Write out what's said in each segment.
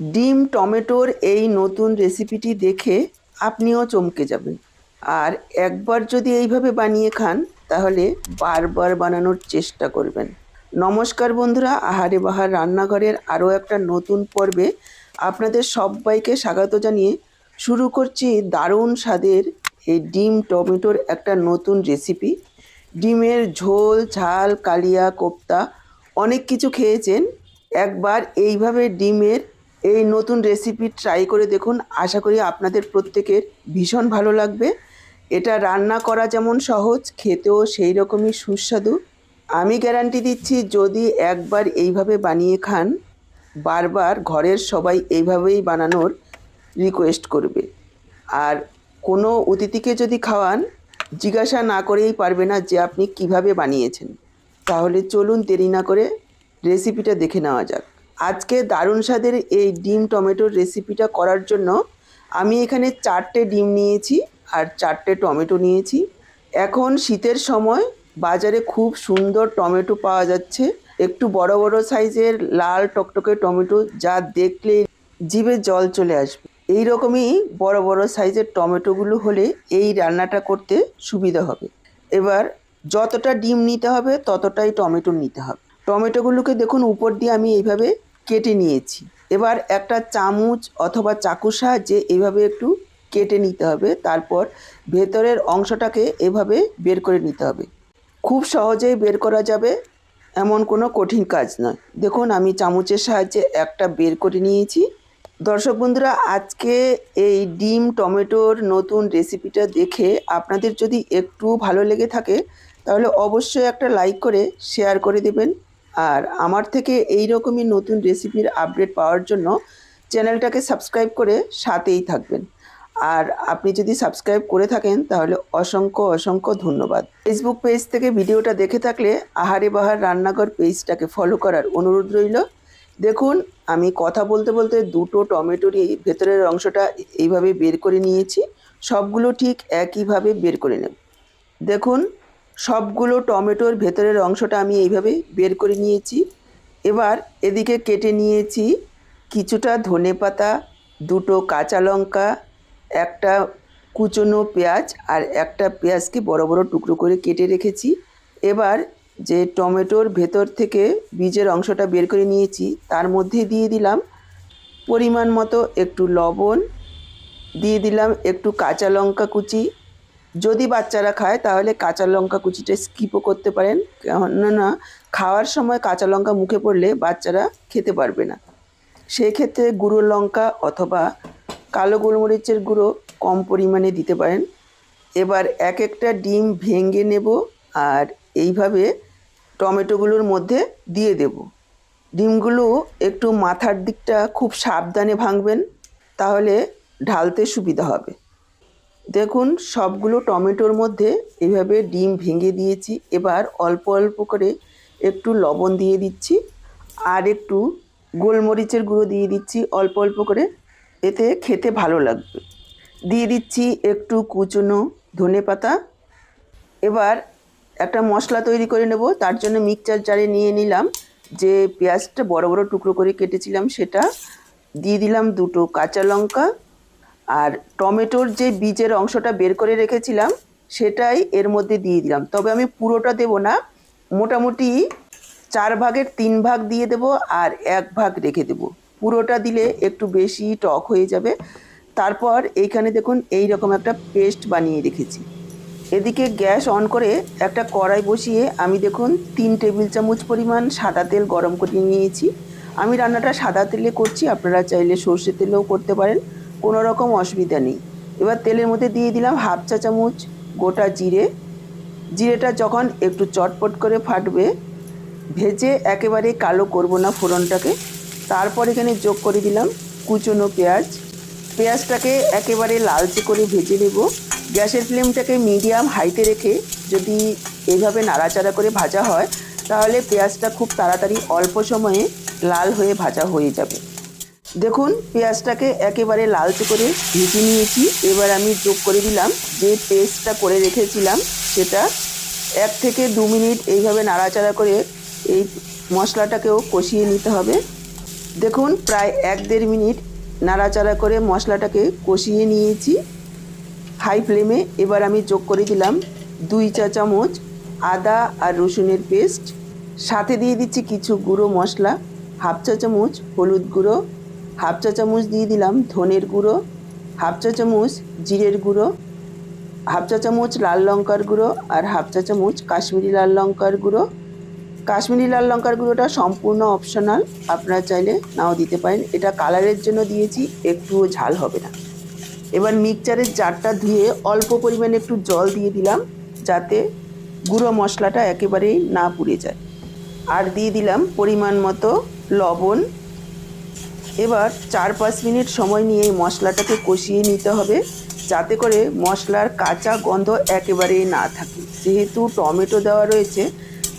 ডিম টমেটোর এই নতুন রেসিপিটি দেখে আপনিও চমকে যাবেন। আর একবার যদি এইভাবে বানিয়ে খান, তাহলে বারবার বানানোর চেষ্টা করবেন। নমস্কার বন্ধুরা, আহারে বাহার রান্নাঘরের আরও একটা নতুন পর্বে আপনাদের সবাইকে স্বাগত জানিয়ে শুরু করছি দারুণ স্বাদের এই ডিম টমেটোর একটা নতুন রেসিপি। ডিমের ঝোল, ঝাল, কালিয়া, কোপ্তা অনেক কিছু খেয়েছেন। একবার এইভাবে ডিমের এই নতুন রেসিপি ট্রাই করে দেখুন। আশা করি আপনাদের প্রত্যেকের ভীষণ ভালো লাগবে। এটা রান্না করা যেমন সহজ, খেতেও সেই রকমই সুস্বাদু। আমি গ্যারান্টি দিচ্ছি, যদি একবার এইভাবে বানিয়ে খান, বারবার ঘরের সবাই এইভাবেই বানানোর রিকোয়েস্ট করবে। আর কোনো অতিথিকে যদি খাওয়ান, জিজ্ঞাসা না করেই পারবে না যে আপনি কীভাবে বানিয়েছেন। তাহলে চলুন দেরি না করে রেসিপিটা দেখে নেওয়া যাক। আজকে দারুণ স্বাদের এই ডিম টমেটোর রেসিপিটা করার জন্য আমি এখানে চারটে ডিম নিয়েছি আর চারটে টমেটো নিয়েছি। এখন শীতের সময় বাজারে খুব সুন্দর টমেটো পাওয়া যাচ্ছে। একটু বড় বড় সাইজের লাল টকটকে টমেটো যা দেখলে জিভে জল চলে আসবে। এই রকমই বড় বড় সাইজের টমেটোগুলো হলে এই রান্নাটা করতে সুবিধা হবে। এবার যতটা ডিম নিতে হবে ততটাই টমেটো নিতে হবে। টমেটোগুলোকে দেখুন উপর দিয়ে আমি এইভাবে কেটে নিয়েছি। এবার একটা চামচ অথবা চাকুর সাহায্যে এভাবে একটু কেটে নিতে হবে। তারপর ভেতরের অংশটাকে এভাবে বের করে নিতে হবে। খুব সহজেই বের করা যাবে, এমন কোনো কঠিন কাজ নয়। দেখুন, আমি চামচের সাহায্যে একটা বের করে নিয়েছি। দর্শক বন্ধুরা, আজকে এই ডিম টমেটোর নতুন রেসিপিটা দেখে আপনাদের যদি একটু ভালো লেগে থাকে, তাহলে অবশ্যই একটা লাইক করে, শেয়ার করে দেবেন। আর আমার থেকে এই রকমই নতুন রেসিপির আপডেট পাওয়ার জন্য চ্যানেলটাকে সাবস্ক্রাইব করে সাথেই থাকবেন। আর আপনি যদি সাবস্ক্রাইব করে থাকেন, তাহলে অসংখ্য অসংখ্য ধন্যবাদ। ফেসবুক পেজ থেকে ভিডিওটা দেখে থাকলে আহারে বাহার রান্নাঘর পেজটাকে ফলো করার অনুরোধ রইল। দেখুন, আমি কথা বলতে বলতে দুটো টমেটোর এই ভেতরের অংশটা এইভাবে বের করে নিয়েছি। সবগুলো ঠিক একইভাবে বের করে নেব। দেখুন সবগুলো টমেটোর ভেতরের অংশটা আমি এইভাবে বের করে নিয়েছি। এবার এদিকে কেটে নিয়েছি কিছুটা ধনে পাতা, দুটো কাঁচা লঙ্কা, একটা কুচনো পেঁয়াজ আর একটা পেঁয়াজকে বড় বড় টুকরো করে কেটে রেখেছি। এবার যে টমেটোর ভেতর থেকে বীজের অংশটা বের করে নিয়েছি, তার মধ্যে দিয়ে দিলাম পরিমাণ মতো একটু লবণ, দিয়ে দিলাম একটু কাঁচা লঙ্কা কুচি যদি বাচ্চারা খায়, তাহলে কাঁচা লঙ্কা কুচিটা স্কিপও করতে পারেন। কেননা, খাওয়ার সময় কাঁচা লঙ্কা মুখে পড়লে বাচ্চারা খেতে পারবে না। সেই ক্ষেত্রে গুঁড়ো লঙ্কা অথবা কালো গোলমরিচের গুঁড়ো কম পরিমাণে দিতে পারেন। এবার এক একটা ডিম ভেঙে নেব আর এইভাবে টমেটোগুলোর মধ্যে দিয়ে দেব। ডিমগুলো একটু মাথার দিকটা খুব সাবধানে ভাঙবেন, তাহলে ঢালতে সুবিধা হবে। দেখুন, সবগুলো টমেটোর মধ্যে এভাবে ডিম ভেঙে দিয়েছি। এবার অল্প অল্প করে একটু লবণ দিয়ে দিচ্ছি আর একটু গোলমরিচের গুঁড়ো দিয়ে দিচ্ছি অল্প অল্প করে। এতে খেতে ভালো লাগবে। দিয়ে দিচ্ছি একটু কুচনো ধনে পাতা। এবার একটা মশলা তৈরি করে নেব। তার জন্য মিক্সচার জারে নিয়ে নিলাম যে পেঁয়াজটা বড় বড় টুকরো করে কেটেছিলাম সেটা। দিয়ে দিলাম দুটো কাঁচা লঙ্কা। আর টমেটোর যে বীজের অংশটা বের করে রেখেছিলাম, সেটাই এর মধ্যে দিয়ে দিলাম। তবে আমি পুরোটা দেব না, মোটামুটি চার ভাগের তিন ভাগ দিয়ে দেব আর এক ভাগ রেখে দেব। পুরোটা দিলে একটু বেশি টক হয়ে যাবে। তারপর এইখানে দেখুন এই রকম একটা পেস্ট বানিয়ে রেখেছি। এদিকে গ্যাস অন করে একটা কড়াই বসিয়ে আমি দেখুন, তিন টেবিল চামচ পরিমাণ সাদা তেল গরম করে নিয়েছি। আমি রান্নাটা সাদা তেলে করছি, আপনারা চাইলে সর্ষে তেলেও করতে পারেন। কোনো রকম অসুবিধা নেই। এবার তেলের মধ্যে দিয়ে দিলাম হাফ চা চামচ গোটা জিরে। জিরেটা যখন একটু চটপট করে ফাটবে, ভেজে একেবারে কালো করব না ফোড়নটাকে। তারপর এখানে যোগ করে দিলাম কুচনো পেঁয়াজ। পেঁয়াজটাকে একেবারে লালচে করে ভেজে নেব। গ্যাসের ফ্লেমটাকে মিডিয়াম হাইতে রেখে যদি এইভাবে নাড়াচাড়া করে ভাজা হয়, তাহলে পেঁয়াজটা খুব তাড়াতাড়ি অল্প সময়ে লাল হয়ে ভাজা হয়ে যাবে। দেখুন, পেঁয়াজটাকে একেবারে লালচে করে ভেজে নিয়েছি। এবার আমি যোগ করে দিলাম যে পেস্টটা করে রেখেছিলাম, সেটা এক থেকে দু মিনিট এইভাবে নাড়াচাড়া করে এই মশলাটাকেও কষিয়ে নিতে হবে। দেখুন, প্রায় এক দেড় মিনিট নাড়াচাড়া করে মশলাটাকে কষিয়ে নিয়েছি। হাই ফ্লেমে এবার আমি যোগ করে দিলাম দুই চা চামচ আদা আর রসুনের পেস্ট। সাথে দিয়ে দিচ্ছি কিছু গুঁড়ো মশলা, হাফ চা চামচ হলুদ গুঁড়ো হাফ চা চামচ দিয়ে দিলাম ধনের গুঁড়ো, হাফ চা চামচ জিরের গুঁড়ো, হাফ চা চামচ লাল লঙ্কার গুঁড়ো আর হাফ চা চামচ কাশ্মীরি লাল লঙ্কার গুঁড়ো। কাশ্মীরি লাল লঙ্কার গুঁড়োটা সম্পূর্ণ অপশনাল আপনারা চাইলে নাও দিতে পারেন। এটা কালারের জন্য দিয়েছি একটুও ঝাল হবে না। এবার মিক্সচারের জারটা ধুয়ে অল্প পরিমাণে একটু জল দিয়ে দিলাম, যাতে গুঁড়ো মশলাটা একেবারেই না পুড়ে যায়। আর দিয়ে দিলাম পরিমাণ মতো লবণ এবার চার পাঁচ মিনিট সময় নিয়ে মশলাটাকে কষিয়ে নিতে হবে, যাতে করে মশলার কাঁচা গন্ধ একেবারেই না থাকে। যেহেতু টমেটো দেওয়া রয়েছে,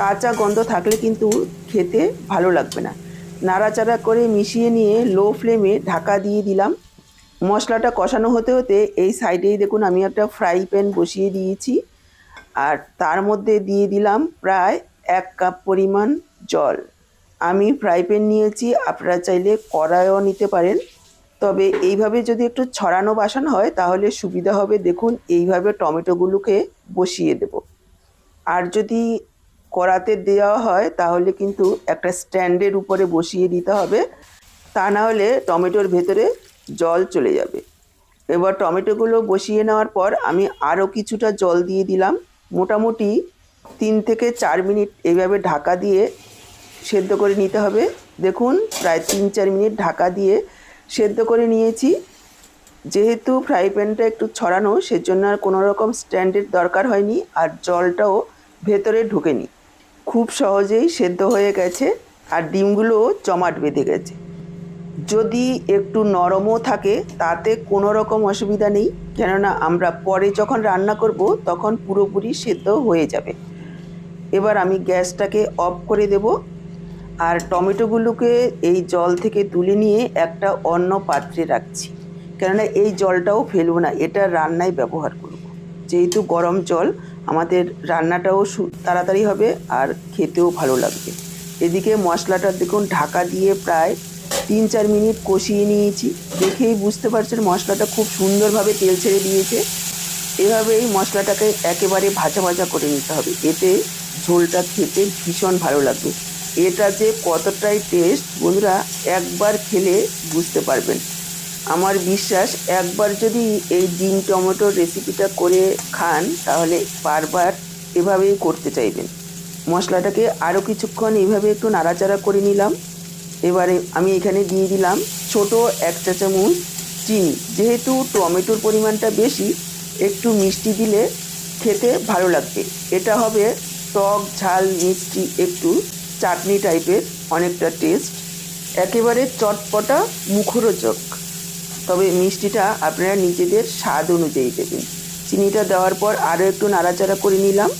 কাঁচা গন্ধ থাকলে কিন্তু খেতে ভালো লাগবে না। নাড়াচাড়া করে মিশিয়ে নিয়ে লো ফ্লেমে ঢাকা দিয়ে দিলাম। মশলাটা কষানো হতে হতে এই সাইডেই দেখুন আমি একটা ফ্রাই প্যান বসিয়ে দিয়েছি। আর তার মধ্যে দিয়ে দিলাম প্রায় এক কাপ পরিমাণ জল। আমি ফ্রাই প্যান নিয়েছি, আপনারা চাইলে কড়াইও নিতে পারেন। তবে এইভাবে যদি একটু ছড়ানো বাসানো হয়, তাহলে সুবিধা হবে। দেখুন, এইভাবে টমেটোগুলোকে বসিয়ে দেব। আর যদি কড়াতে দেওয়া হয়, তাহলে কিন্তু একটা স্ট্যান্ডের উপরে বসিয়ে দিতে হবে। তা না হলে টমেটোর ভেতরে জল চলে যাবে। এবার টমেটোগুলো বসিয়ে নেওয়ার পর আমি আরও কিছুটা জল দিয়ে দিলাম। মোটামুটি তিন থেকে চার মিনিট এইভাবে ঢাকা দিয়ে সেদ্ধ করে নিতে হবে। দেখুন, প্রায় তিন চার মিনিট ঢাকা দিয়ে সেদ্ধ করে নিয়েছি। যেহেতু ফ্রাই প্যানটা একটু ছড়ানো, সেজন্য আর কোনো রকম স্ট্যান্ডের দরকার হয়নি আর জলটাও ভেতরে ঢোকেনি। খুব সহজেই সেদ্ধ হয়ে গেছে আর ডিমগুলো জমাট বেঁধে গেছে। যদি একটু নরমও থাকে, তাতে কোনো রকম অসুবিধা নেই। কেননা আমরা পরে যখন রান্না করব, তখন পুরোপুরি সেদ্ধ হয়ে যাবে। এবার আমি গ্যাসটাকে অফ করে দেব। আর টমেটোগুলোকে এই জল থেকে তুলে নিয়ে একটা অন্য পাত্রে রাখছি। কেননা এই জলটাও ফেলব না, এটা রান্নায় ব্যবহার করব। যেহেতু গরম জল, আমাদের রান্নাটাও তাড়াতাড়ি হবে আর খেতেও ভালো লাগবে। এদিকে মশলাটা দেখুন, ঢাকা দিয়ে প্রায় তিন চার মিনিট কষিয়ে নিয়েছি। দেখেই বুঝতে পারছেন মশলাটা খুব সুন্দরভাবে তেল ছেড়ে দিয়েছে। এভাবেই মশলাটাকে একেবারে ভাজা ভাজা করে নিতে হবে। এতে ঝোলটা খেতে ভীষণ ভালো লাগবে। এটা যে কতটাই টেস্ট বন্ধুরা একবার খেলে বুঝতে পারবেন। আমার বিশ্বাস একবার যদি এই ডিম টমেটোর রেসিপিটা করে খান, তাহলে বারবার এভাবেই করতে চাইবেন। মশলাটাকে আরও কিছুক্ষণ এইভাবে একটু নাড়াচাড়া করে নিলাম। এবারে আমি এখানে দিয়ে দিলাম ছোট এক চা চামচ চিনি। যেহেতু টমেটোর পরিমাণটা বেশি, একটু মিষ্টি দিলে খেতে ভালো লাগবে। এটা হবে টক ঝাল মিষ্টি একটু। চাটনি টাইপের অনেকটা টেস্ট একেবারে চটপটা মুখরোচক। তবে মিষ্টিটা আপনারা নিজেদের স্বাদ অনুযায়ী দেবেন। চিনিটা দেওয়ার পর আরও একটু নাড়াচাড়া করে নিলাম।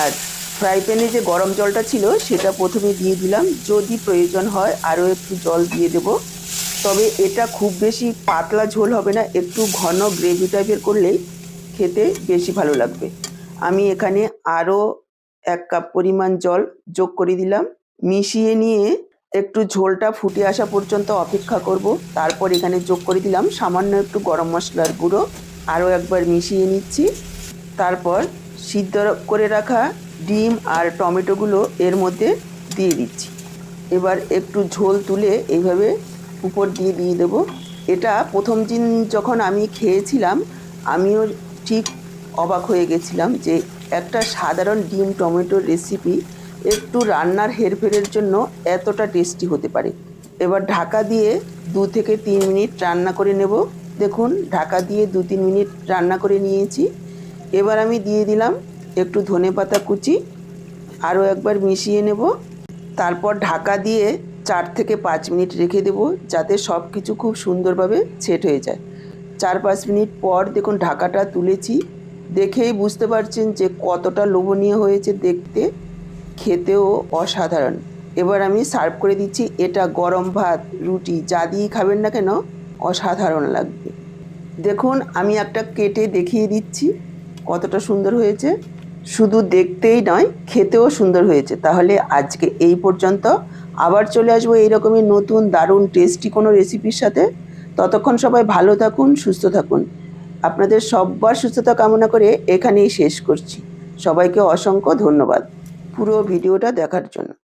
আর ফ্রাই প্যানে যে গরম জলটা ছিল, সেটা প্রথমে দিয়ে দিলাম। যদি প্রয়োজন হয় আরও একটু জল দিয়ে দেব। তবে এটা খুব বেশি পাতলা ঝোল হবে না, একটু ঘন গ্রেভি টাইপের করলেই খেতে বেশি ভালো লাগবে। আমি এখানে আরও এক কাপ পরিমাণ জল যোগ করে দিলাম। মিশিয়ে নিয়ে একটু ঝোলটা ফুটে আসা পর্যন্ত অপেক্ষা করব। তারপর এখানে যোগ করে দিলাম সামান্য একটু গরম মশলার গুঁড়ো। আরও একবার মিশিয়ে নিচ্ছি। তারপর সিদ্ধ করে রাখা ডিম আর টমেটোগুলো এর মধ্যে দিয়ে দিচ্ছি। এবার একটু ঝোল তুলে এইভাবে উপর দিয়ে দিয়ে দেবো। এটা প্রথম দিন যখন আমি খেয়েছিলাম, আমিও ঠিক অবাক হয়ে গেছিলাম যে একটা সাধারণ ডিম টমেটোর রেসিপি একটু রান্নার হেরফেরের জন্য এতটা টেস্টি হতে পারে। এবার ঢাকা দিয়ে দু থেকে তিন মিনিট রান্না করে নেব। দেখুন, ঢাকা দিয়ে দু তিন মিনিট রান্না করে নিয়েছি। এবার আমি দিয়ে দিলাম একটু ধনে পাতা কুচি, আরও একবার মিশিয়ে নেব। তারপর ঢাকা দিয়ে চার থেকে পাঁচ মিনিট রেখে দেবো যাতে সব কিছু খুব সুন্দরভাবে সেট হয়ে যায়। চার পাঁচ মিনিট পর দেখুন, ঢাকাটা তুলেছি। দেখেই বুঝতে পারছেন যে কতটা লোভনীয় হয়েছে দেখতে। খেতেও অসাধারণ। এবার আমি সার্ভ করে দিচ্ছি এটা গরম ভাত, রুটি, যা দিয়েই খাবেন না কেন, অসাধারণ লাগবে। দেখুন, আমি একটা কেটে দেখিয়ে দিচ্ছি কতটা সুন্দর হয়েছে। শুধু দেখতেই নয়, খেতেও সুন্দর হয়েছে। তাহলে আজকে এই পর্যন্ত। আবার চলে আসব এইরকমই নতুন, দারুণ টেস্টি কোনো রেসিপির সাথে। ততক্ষণ সবাই ভালো থাকুন, সুস্থ থাকুন। আপনাদের সব্বার সুস্থতা কামনা করে এখানেই শেষ করছি। সবাইকে অসংখ্য ধন্যবাদ। পুরো ভিডিওটা দেখার জন্য।